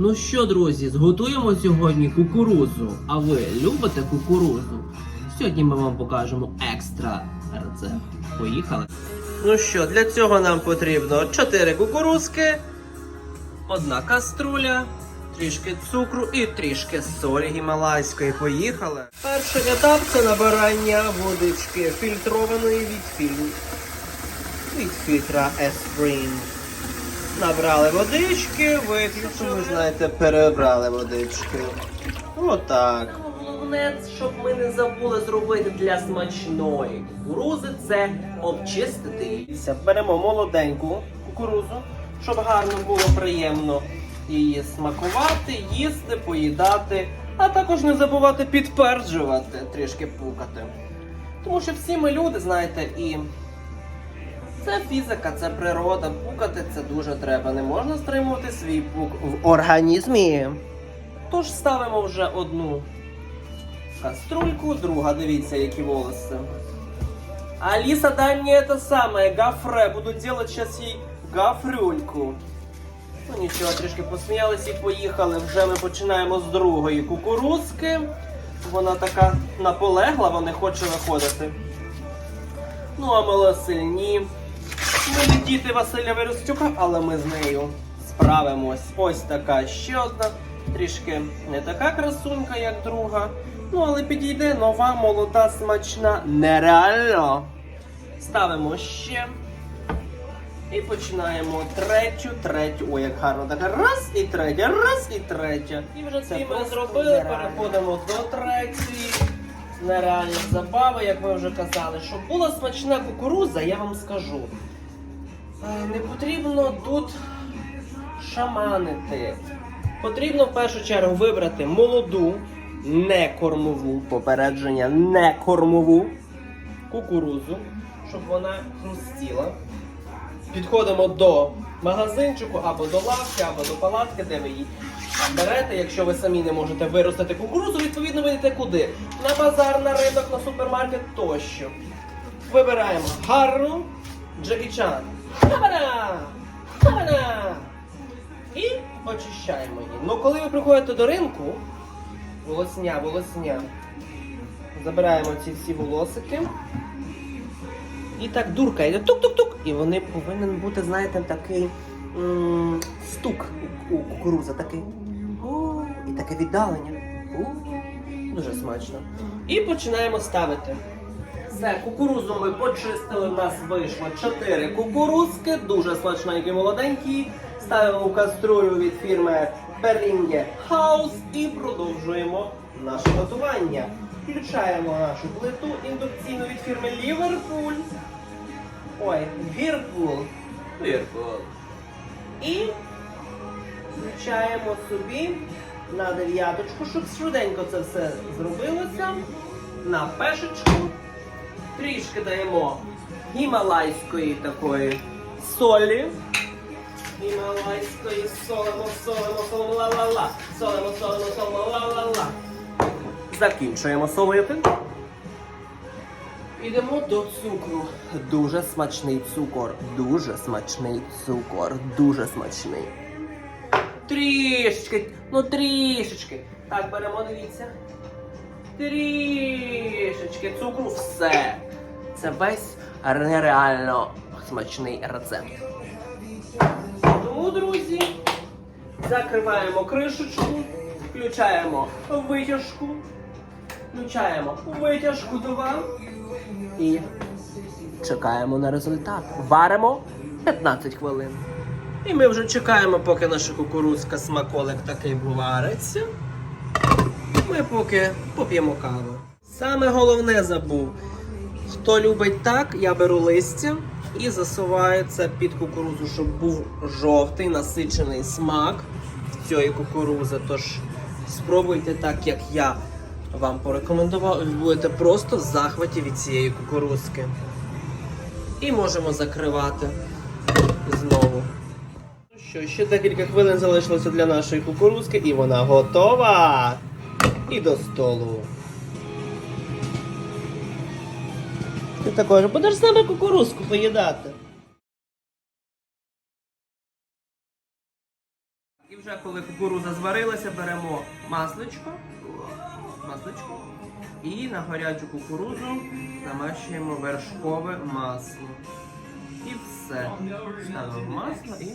Ну що, друзі, зготуємо сьогодні кукурузу. А ви любите кукурузу? Сьогодні ми вам покажемо екстра рецепт. Поїхали. Ну що, для цього нам потрібно 4 кукурузки, одна каструля, трішки цукру і трішки солі гімалайської. Поїхали. Перший етап це набирання водички фільтрованої від фільму. Від фільтра Espring. Набрали водички, виключили, знаєте, перебрали водички. Отак. Головне, щоб ми не забули зробити для смачної кукурузи, це обчистити її. Беремо молоденьку кукурузу, щоб гарно було приємно її смакувати, їсти, поїдати, а також не забувати підперджувати, трішки пукати. Тому що всі ми люди, знаєте, і це фізика, це природа. Пукати це дуже треба. Не можна стримувати свій пук в організмі. Тож ставимо вже одну каструльку, друга, дивіться, які волоси. Аліса, дай мені це саме, гафре. Буду делать зараз їй гафрюльку. Ну нічого, трішки посміялись і поїхали. Вже ми починаємо з другої кукурузки. Вона така наполеглива, не хоче виходити. Ну, а ми сильні. Ми не діти Василя Верестюка, але ми з нею справимось. Ось така ще одна. Трішки не така красунька, як друга. Ну, але підійде нова, молода, смачна. Нереально. Ставимо ще. І починаємо третю, третю. Ой, як гарно така. Раз і третя, раз і третя. І вже це ми зробили. Переходимо до третьої. Нереальні забави, як ви вже казали. Щоб була смачна кукуруза, я вам скажу. Е, Не потрібно тут шаманити. Потрібно в першу чергу вибрати молоду, не кормову, попередження, не кормову кукурузу, щоб вона хрустіла. Підходимо до магазинчику або до лавки, або до палатки, де ви її берете. Якщо ви самі не можете виростити кукурузу, відповідно ви йдете куди? На базар, на ринок, на супермаркет тощо. Вибираємо гарну Джекі Чан. Хабана! Хабана! І очищаємо її. Ну коли ви приходите до ринку, волосня, волосня, забираємо ці всі волосики. І так дурка йде тук-тук-тук. І вони повинен бути, знаєте, такий м- стук у, кукуруза такий. І таке віддалення. О, дуже смачно. І починаємо ставити. Все, кукурузу ми почистили, у нас вийшло 4 кукурузки, дуже смачненькі, молоденькі. Ставимо в каструлю від фірми Berlinge House і продовжуємо наше готування. Включаємо нашу плиту індукційну від фірми Liverpool. Ой, Whirlpool. Whirlpool. І включаємо собі на дев'яточку, щоб швиденько це все зробилося. На пешечку. Трішки даємо гімалайської такої солі. Гімалайської солимо, солимо, солимо, ла-ла-ла. Солимо, солимо, солимо, ла-ла-ла. Закінчуємо солити. Йдемо до цукру. Дуже смачний цукор. Дуже смачний цукор. Дуже смачний. Трішечки, ну трішечки. Так, беремо, дивіться. Трішечки цукру, все. Це весь нереально смачний рецепт. Тому, друзі, закриваємо кришечку, включаємо витяжку, включаємо витяжку 2 і чекаємо на результат. Варимо 15 хвилин. І ми вже чекаємо, поки наша кукурузка смаколик такий вариться. Ми поки поп'ємо каву. Саме головне забув. Хто любить так, я беру листя і засуваю це під кукурузу, щоб був жовтий насичений смак цієї кукурузи. Тож спробуйте так, як я вам порекомендував, і будете просто в захваті від цієї кукурузки. І можемо закривати знову. Що, ще декілька хвилин залишилося для нашої кукурузки, і вона готова. І до столу. Ти також будеш з нами кукурузку поїдати. І вже коли кукуруза зварилася, беремо масличко, масличко і на гарячу кукурузу намащуємо вершкове масло. І все. Ставимо масло і.